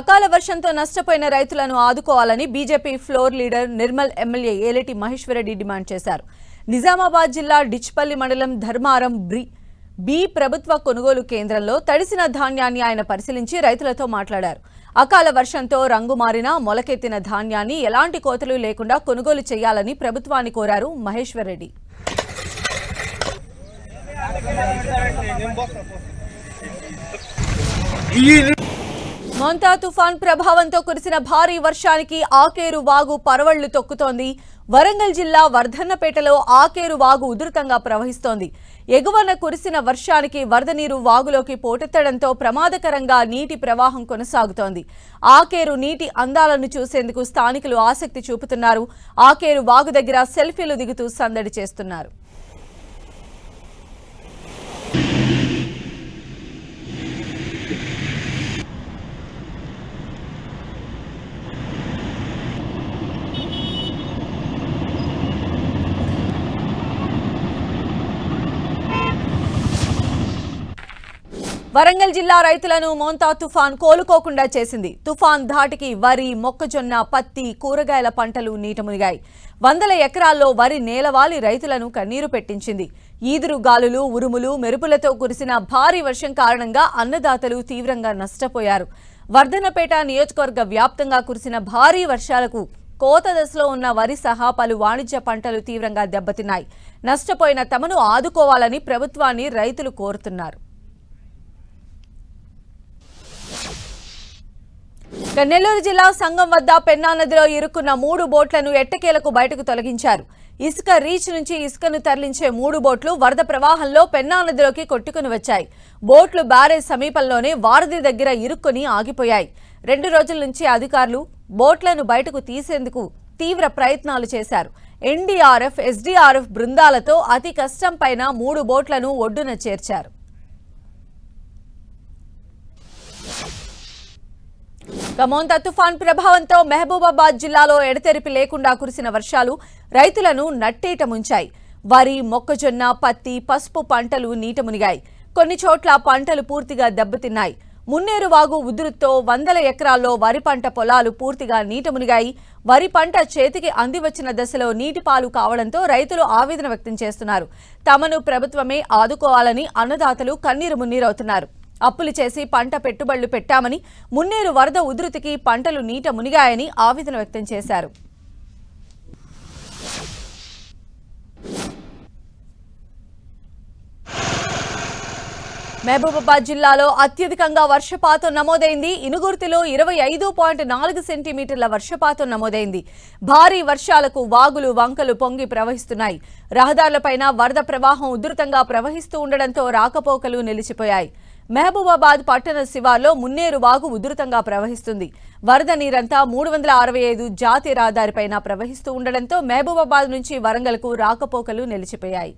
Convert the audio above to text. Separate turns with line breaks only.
అకాల వర్షంతో నష్టపోయిన రైతులను ఆదుకోవాలని BJP floor leader Nirmal MLA Aleti Maheshwar Reddy demand చేశారు. నిజామాబాద్ జిల్లా డిచ్పల్లి మండలం ధర్మారం బ్రి బి ప్రభుత్వ కొనుగోలు కేంద్రంలో తడిసిన ధాన్యాన్ని ఆయన పరిశీలించి రైతులతో మాట్లాడారు. అకాల వర్షంతో రంగు మారిన మొలకెత్తిన ధాన్యాన్ని ఎలాంటి కోతలు లేకుండా కొనుగోలు చేయాలని ప్రభుత్వాన్ని కోరారు మహేశ్వరరెడ్డి. మొంతా తుఫాన్ ప్రభావంతో కురిసిన భారీ వర్షానికి ఆకేరు వాగు పరవళ్ళు తొక్కుతోంది. వరంగల్ జిల్లా వర్ధన్నపేటలో ఆకేరు వాగు ఉధృతంగా ప్రవహిస్తోంది. ఎగువన కురిసిన వర్షానికి వరద నీరు వాగులోకి పోటెత్తడంతో ప్రమాదకరంగా నీటి ప్రవాహం కొనసాగుతోంది. ఆకేరు నీటి అందాలను చూసేందుకు స్థానికులు ఆసక్తి చూపుతున్నారు. ఆకేరు వాగు దగ్గర సెల్ఫీలు దిగుతూ సందడి చేస్తున్నారు. వరంగల్ జిల్లా రైతులను మోంతా తుఫాన్ కోలుకోకుండా చేసింది. తుఫాన్ ధాటికి వరి మొక్కజొన్న పత్తి కూరగాయల పంటలు నీట మునిగాయి వందల ఎకరాల్లో వరి నేలవాలి రైతులను కన్నీరు పెట్టించింది. ఈదురు గాలులు ఉరుములు మెరుపులతో కురిసిన భారీ వర్షం కారణంగా అన్నదాతలు తీవ్రంగా నష్టపోయారు. వర్ధనపేట నియోజకవర్గ వ్యాప్తంగా కురిసిన భారీ వర్షాలకు కోత దశలో ఉన్న వరి సహా పలు వాణిజ్య పంటలు తీవ్రంగా దెబ్బతిన్నాయి. నష్టపోయిన తమను ఆదుకోవాలని ప్రభుత్వాన్ని రైతులు కోరుతున్నారు. నెల్లూరు జిల్లా సంఘం వద్ద పెన్నా నదిలో ఇరుక్కున్న మూడు బోట్లను ఎట్టకేలకు బయటకు తొలగించారు. ఇసుక రీచ్ నుంచి ఇసుకను తరలించే మూడు బోట్లు వరద ప్రవాహంలో పెన్నా నదిలోకి కొట్టుకుని వచ్చాయి. బోట్లు బ్యారేజ్ సమీపంలోనే వారధి దగ్గర ఇరుక్కుని ఆగిపోయాయి. రెండు రోజుల నుంచి అధికారులు బోట్లను బయటకు తీసేందుకు తీవ్ర ప్రయత్నాలు చేశారు. ఎన్డీఆర్ఎఫ్ ఎస్డీఆర్ఎఫ్ బృందాలతో అతి కష్టం పైన మూడు బోట్లను ఒడ్డున చేర్చారు. గమోంతా తుఫాన్ ప్రభావంతో మహబూబాబాద్ జిల్లాలో ఎడతెరిపి లేకుండా కురిసిన వర్షాలు రైతులను నట్టేట ముంచాయి. వరి మొక్కజొన్న పత్తి పసుపు పంటలు నీట మునిగాయి. కొన్ని చోట్ల పంటలు పూర్తిగా దెబ్బతిన్నాయి. మున్నేరు వాగు ఉధృతితో వందల ఎకరాల్లో వరి పంట పొలాలు పూర్తిగా నీట మునిగాయి. వరి పంట చేతికి అందివచ్చిన దశలో నీటి పాలు కావడంతో రైతులు ఆవేదన వ్యక్తం చేస్తున్నారు. తమను ప్రభుత్వమే ఆదుకోవాలని అన్నదాతలు కన్నీరు మున్నీరవుతున్నారు. అప్పులు చేసి పంట పెట్టుబడులు పెట్టామని మున్నేరు వరద ఉధృతికి పంటలు నీట మునిగాయని ఆవేదన వ్యక్తం చేశారు. మహబూబాబాద్ జిల్లాలో అత్యధికంగా వర్షపాతం నమోదైంది. ఇనుగుర్తిలో ఇరవై ఐదు పాయింట్ నాలుగు సెంటీమీటర్ల వర్షపాతం నమోదైంది. భారీ వర్షాలకు వాగులు వంకలు పొంగి ప్రవహిస్తున్నాయి. రహదారులపైన వరద ప్రవాహం ఉధృతంగా ప్రవహిస్తూ ఉండడంతో రాకపోకలు నిలిచిపోయాయి. మహబూబాబాద్ పట్టణ శివార్లో మున్నేరు వాగు ఉధృతంగా ప్రవహిస్తుంది. వరద నీరంతా మూడు వందల అరవై ఐదు జాతీయ రహదారిపైన ప్రవహిస్తూ ఉండడంతో మహబూబాబాద్ నుంచి వరంగల్కు రాకపోకలు నిలిచిపోయాయి.